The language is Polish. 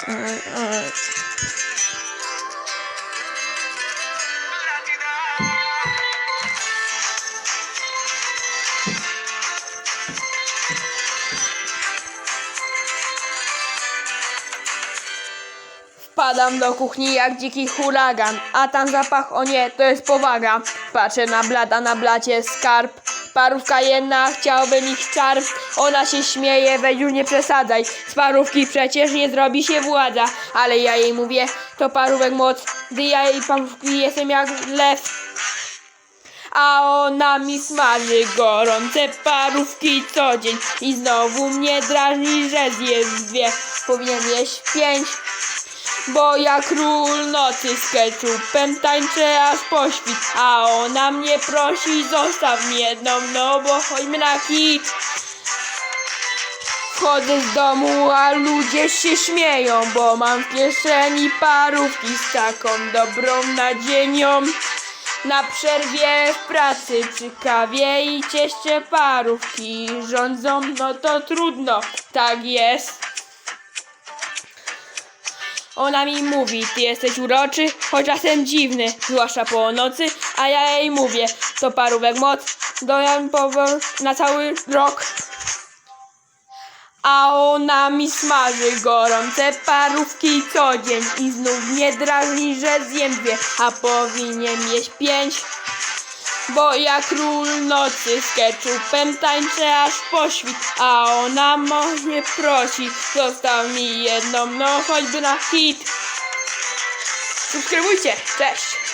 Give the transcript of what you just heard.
Wpadam do kuchni jak dziki huragan, a tam zapach, o nie, to jest powaga. Patrzę na blada, na blacie skarb. Parówka jedna, chciałbym ich czarp. Ona się śmieje, weź już nie przesadzaj. Z parówki przecież nie zrobi się władza. Ale ja jej mówię, to parówek moc, gdy ja jej parówki jestem jak lew. A ona mi smaży gorące parówki co dzień I znowu mnie drażni, że zjeść dwie Powinien jeść pięć bo ja król nocy z keczupem tańczę aż po świt A ona mnie prosi, zostaw mi jedną, no bo chodźmy na hit Wchodzę z domu, a ludzie się śmieją Bo mam w kieszeni parówki z taką dobrą nadzienią na przerwie w pracy przy kawie i cieście parówki rządzą, no to trudno, tak jest. Ona mi mówi, ty jesteś uroczy, choć czasem dziwny, zwłaszcza po nocy, a ja jej mówię, to parówek moc, dojam powiem na cały rok. A ona mi smaży gorące parówki co dzień i znów mnie drażni, że zjem dwie, a powinien jeść pięć. Bo ja król nocy z keczupem tańczę aż po świt, a ona mnie prosi, zostaw mi jedną, no choćby na hit. Subskrybujcie, cześć!